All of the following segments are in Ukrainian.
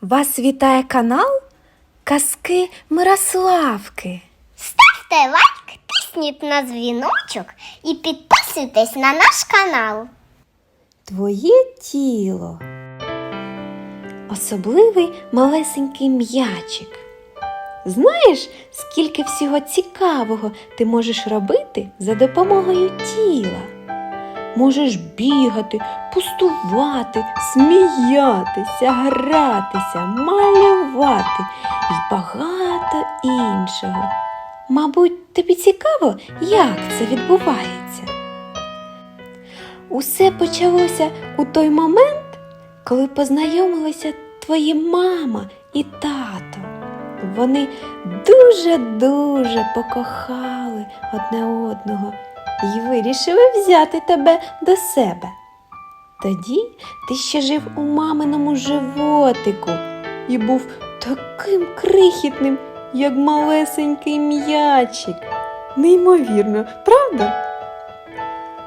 Вас вітає канал Казки Мирославки. Ставте лайк, тисніть на дзвіночок і підписуйтесь на наш канал. Твоє тіло. Особливий малесенький м'ячик. Знаєш, скільки всього цікавого ти можеш робити за допомогою тіла? Можеш бігати, пустувати, сміятися, гратися, малювати і багато іншого. Мабуть, тобі цікаво, як це відбувається? Усе почалося у той момент, коли познайомилися твої мама і тато. Вони дуже-дуже покохали одне одного і вирішили взяти тебе до себе. Тоді ти ще жив у маминому животику і був таким крихітним, як малесенький м'ячик. Неймовірно, правда?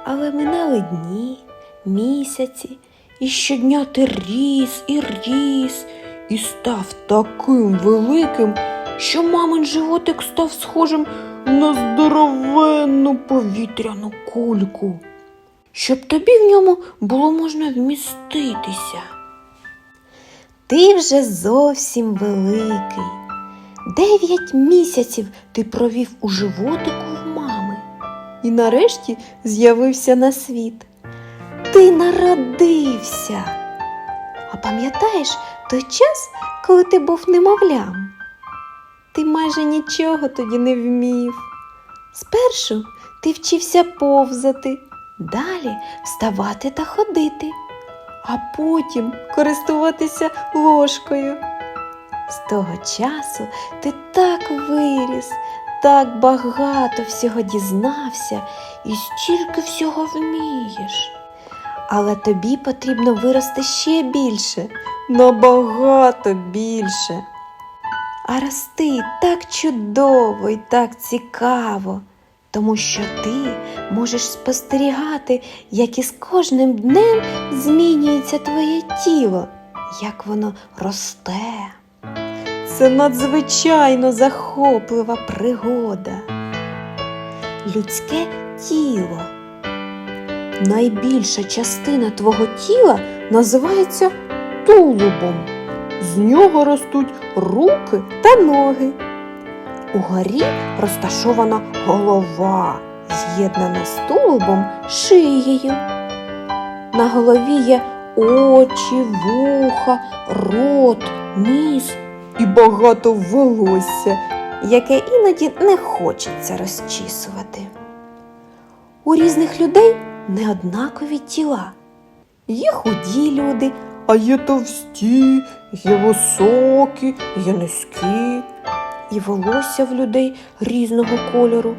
Але минали дні, місяці, і щодня ти ріс і ріс, і став таким великим, що мамин животик став схожим на здоровенну повітряну кульку, щоб тобі в ньому було можна вміститися. Ти вже зовсім великий. Дев'ять місяців ти провів у животику в мами і нарешті з'явився на світ. Ти народився. А пам'ятаєш той час, коли ти був немовлям? Ти майже нічого тоді не вмів. Спершу ти вчився повзати, далі вставати та ходити, а потім користуватися ложкою. З того часу ти так виріс, так багато всього дізнався і стільки всього вмієш. Але тобі потрібно вирости ще більше, набагато більше. А рости так чудово і так цікаво, тому що ти можеш спостерігати, як із кожним днем змінюється твоє тіло, як воно росте. Це надзвичайно захоплива пригода. Людське тіло. Найбільша частина твого тіла називається тулубом. З нього ростуть руки та ноги. Угорі розташована голова, з'єднана з тулубом шиєю. На голові є очі, вуха, рот, ніс і багато волосся, яке іноді не хочеться розчісувати. У різних людей неоднакові тіла. Є худі люди, а є товсті, є високі, є низькі. І волосся в людей різного кольору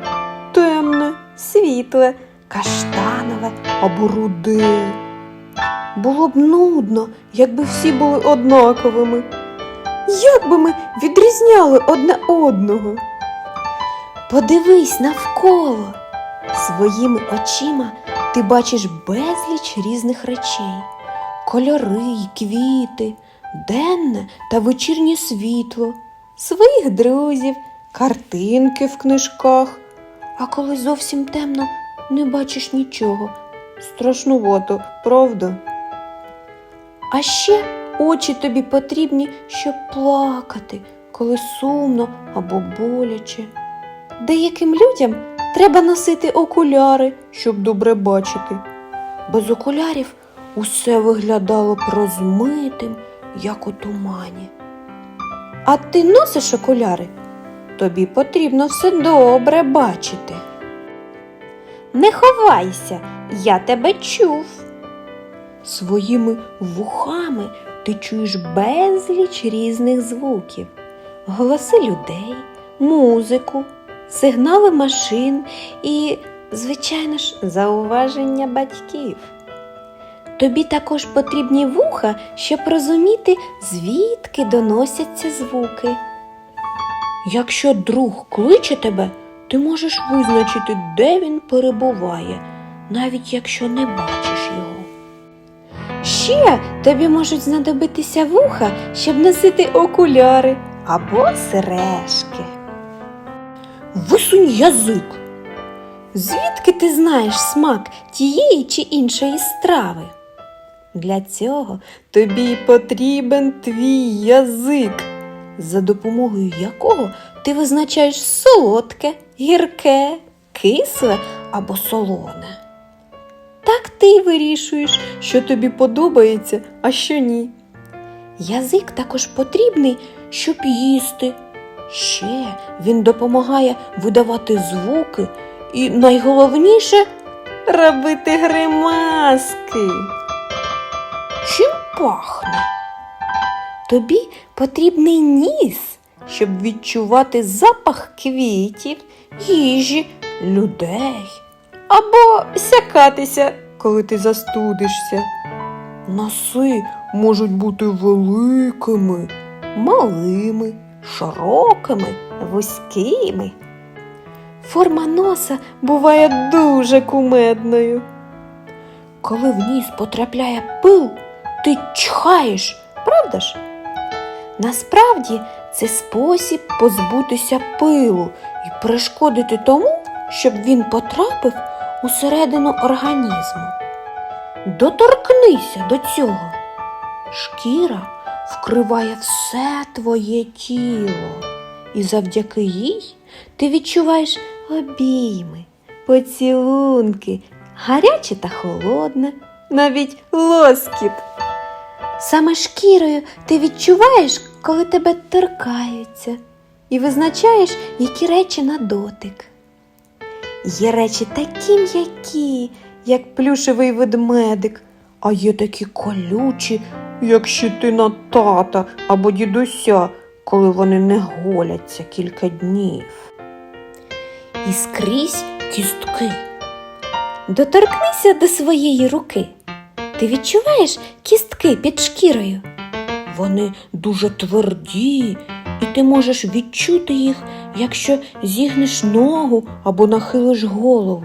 темне, світле, каштанове або руде. Було б нудно, якби всі були однаковими. Як би ми відрізняли одне одного? Подивись навколо. Своїми очима ти бачиш безліч різних речей: кольори, й квіти, денне та вечірнє світло, своїх друзів, картинки в книжках. А коли зовсім темно, не бачиш нічого. Страшнувато, правда? А ще очі тобі потрібні, щоб плакати, коли сумно або боляче. Деяким людям треба носити окуляри, щоб добре бачити. Без окулярів усе виглядало б розмитим, як у тумані. А ти носиш окуляри? Тобі потрібно все добре бачити. Не ховайся, я тебе чув. Своїми вухами ти чуєш безліч різних звуків, голоси людей, музику, сигнали машин і, звичайно ж, зауваження батьків. Тобі також потрібні вуха, щоб розуміти, звідки доносяться звуки. Якщо друг кличе тебе, ти можеш визначити, де він перебуває, навіть якщо не бачиш його. Ще тобі можуть знадобитися вуха, щоб носити окуляри або сережки. Висунь язик. Звідки ти знаєш смак тієї чи іншої страви? Для цього тобі потрібен твій язик, за допомогою якого ти визначаєш солодке, гірке, кисле або солоне. Так ти й вирішуєш, що тобі подобається, а що ні. Язик також потрібний, щоб їсти. Ще він допомагає видавати звуки і найголовніше робити гримаски. Пахне? Тобі потрібний ніс, щоб відчувати запах квітів, їжі, людей або сякатися, коли ти застудишся. Носи можуть бути великими, малими, широкими, вузькими. Форма носа буває дуже кумедною. Коли в ніс потрапляє пил, ти чхаєш, правда ж? Насправді це спосіб позбутися пилу і перешкодити тому, щоб він потрапив усередину організму. Доторкнися до цього. Шкіра вкриває все твоє тіло, і завдяки їй ти відчуваєш обійми, поцілунки, гаряче та холодне, навіть лоскіт. Саме шкірою ти відчуваєш, коли тебе торкаються, і визначаєш, які речі на дотик. Є речі такі м'які, як плюшевий ведмедик, а є такі колючі, як щитина тата або дідуся, коли вони не голяться кілька днів. І скрізь кістки. Доторкнися до своєї руки. Ти відчуваєш кістки під шкірою? Вони дуже тверді, і ти можеш відчути їх, якщо зігнеш ногу або нахилиш голову.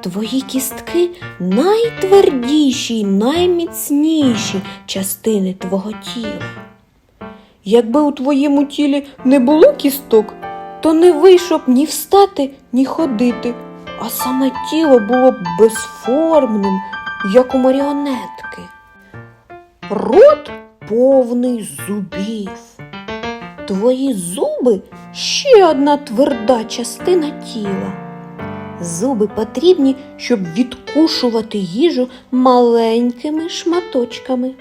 Твої кістки найтвердіші й найміцніші частини твого тіла. Якби у твоєму тілі не було кісток, то не вийшов ні встати, ні ходити, а саме тіло було б безформним, як у маріонетки. Рот повний зубів. Твої зуби ще одна тверда частина тіла. Зуби потрібні, щоб відкушувати їжу маленькими шматочками.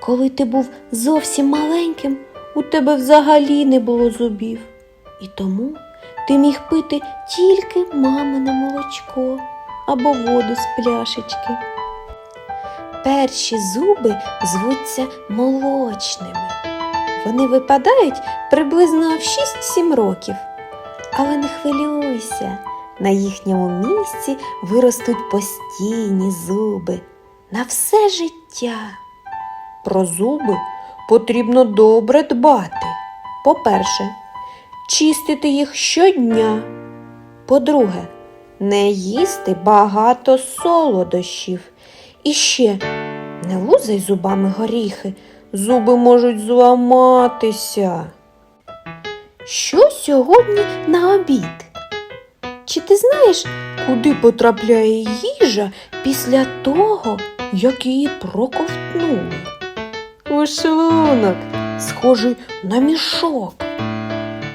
Коли ти був зовсім маленьким, у тебе взагалі не було зубів, і тому ти міг пити тільки мамине молочко або воду з пляшечки. Перші зуби звуться молочними. Вони випадають приблизно в 6-7 років. Але не хвилюйся, на їхньому місці виростуть постійні зуби на все життя. Про зуби потрібно добре дбати. По-перше, чистити їх щодня. По-друге, не їсти багато солодощів. І ще не лузай зубами горіхи, зуби можуть зламатися. Що сьогодні на обід? Чи ти знаєш, куди потрапляє їжа після того, як її проковтнули? У шлунок, схожий на мішок.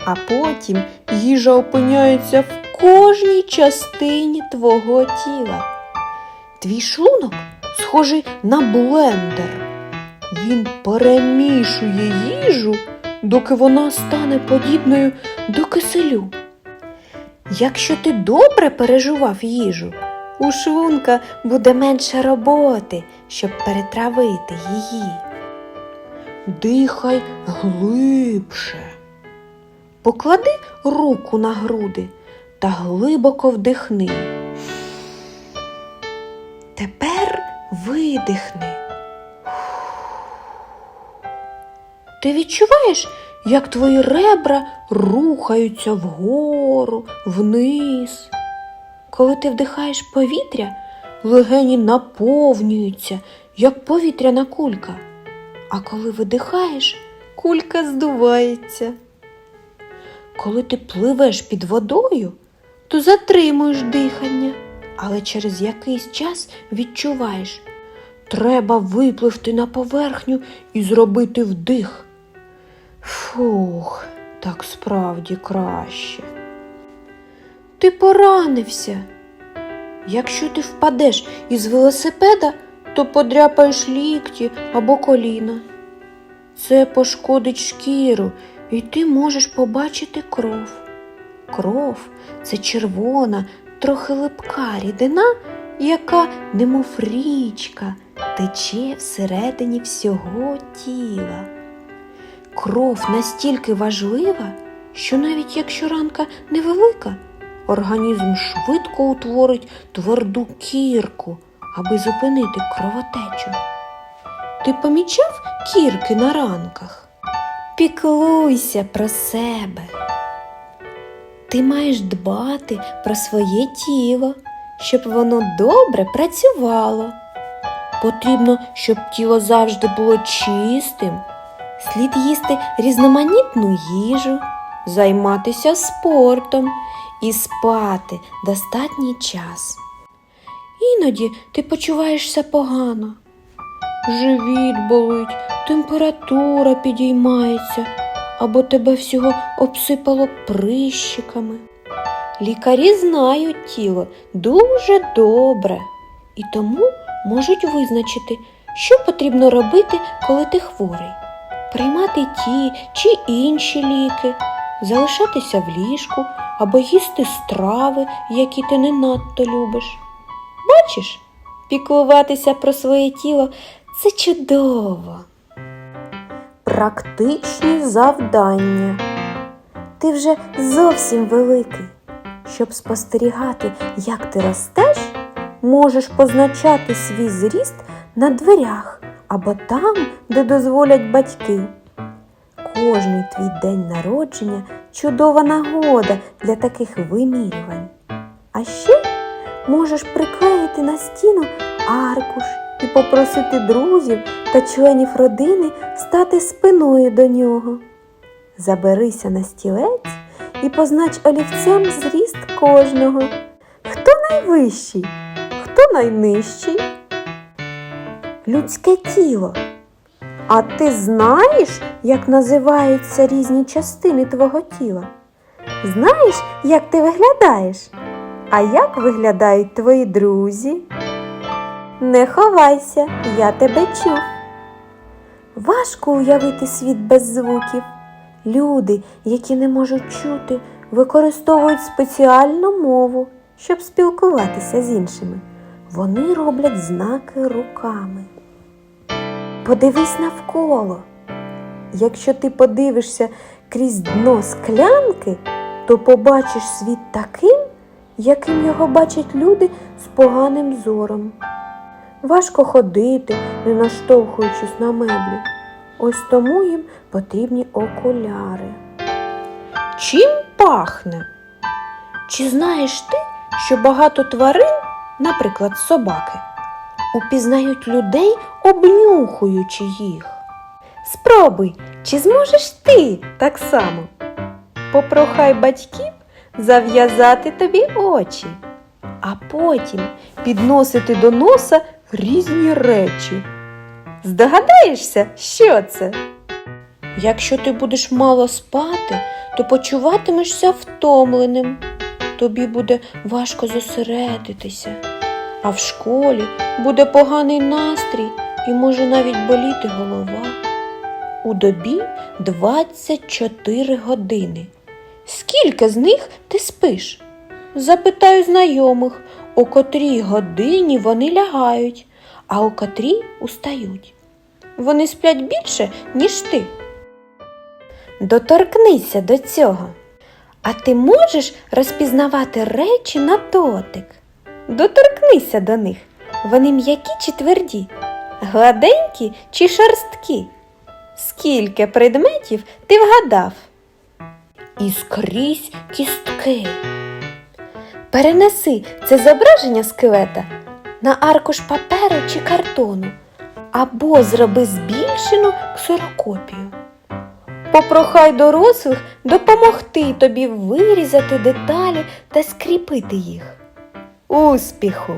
А потім їжа опиняється в кожній частині твого тіла. Твій шлунок схожий на блендер. Він перемішує їжу, доки вона стане подібною до киселю. Якщо ти добре пережував їжу, у шлунка буде менше роботи, щоб перетравити її. Дихай глибше. Поклади руку на груди та глибоко вдихни. Тепер видихни. Ти відчуваєш, як твої ребра рухаються вгору, вниз. Коли ти вдихаєш повітря, легені наповнюються як повітряна кулька. А коли видихаєш, кулька здувається. Коли ти пливеш під водою, то затримуєш дихання, але через якийсь час відчуваєш, треба випливти на поверхню і зробити вдих. Фух, так справді краще. Ти поранився. Якщо ти впадеш із велосипеда, то подряпаєш лікті або коліна. Це пошкодить шкіру, і ти можеш побачити кров. Кров це червона, трохи липка рідина, яка, немов річка, тече всередині всього тіла. Кров настільки важлива, що навіть якщо ранка невелика, організм швидко утворить тверду кірку, аби зупинити кровотечу. Ти помічав кірки на ранках? Піклуйся про себе. Ти маєш дбати про своє тіло, щоб воно добре працювало. Потрібно, щоб тіло завжди було чистим. Слід їсти різноманітну їжу, займатися спортом і спати достатній час. Іноді ти почуваєшся погано. Живіт болить, температура підіймається, або тебе всього обсипало прищиками. Лікарі знають тіло дуже добре і тому можуть визначити, що потрібно робити, коли ти хворий. Приймати ті чи інші ліки, залишатися в ліжку або їсти страви, які ти не надто любиш. Бачиш, піклуватися про своє тіло це чудово. Практичні завдання. Ти вже зовсім великий. Щоб спостерігати, як ти ростеш, можеш позначати свій зріст на дверях або там, де дозволять батьки. Кожний твій день народження чудова нагода для таких вимірювань. А ще можеш приклеїти на стіну аркуш і попросити друзів та членів родини стати спиною до нього. Заберися на стілець і познач олівцем зріст кожного. Хто найвищий, хто найнижчий? Людське тіло. А ти знаєш, як називаються різні частини твого тіла? Знаєш, як ти виглядаєш? А як виглядають твої друзі? Не ховайся, я тебе чув. Важко уявити світ без звуків. Люди, які не можуть чути, використовують спеціальну мову, щоб спілкуватися з іншими. Вони роблять знаки руками. Подивись навколо. Якщо ти подивишся крізь дно склянки, то побачиш світ таким, яким його бачать люди з поганим зором. Важко ходити, не наштовхуючись на меблі. Ось тому їм потрібні окуляри. Чим пахне? Чи знаєш ти, що багато тварин, наприклад, собаки, упізнають людей, обнюхуючи їх? Спробуй, чи зможеш ти так само? Попрохай батьків зав'язати тобі очі, а потім підносити до носа різні речі. Здогадаєшся, що це? Якщо ти будеш мало спати, то почуватимешся втомленим. Тобі буде важко зосередитися, а в школі буде поганий настрій і може навіть боліти голова. У добі 24 години. Скільки з них ти спиш? Запитаю знайомих, о котрій годині вони лягають, а у котрій устають. Вони сплять більше, ніж ти. Доторкнися до цього. А ти можеш розпізнавати речі на дотик. Доторкнися до них. Вони м'які чи тверді, гладенькі чи шорсткі. Скільки предметів ти вгадав? І скрізь кістки. Перенеси це зображення скелета на аркуш паперу чи картону, або зроби збільшену ксерокопію. Попрохай дорослих допомогти тобі вирізати деталі та скріпити їх. Успіху!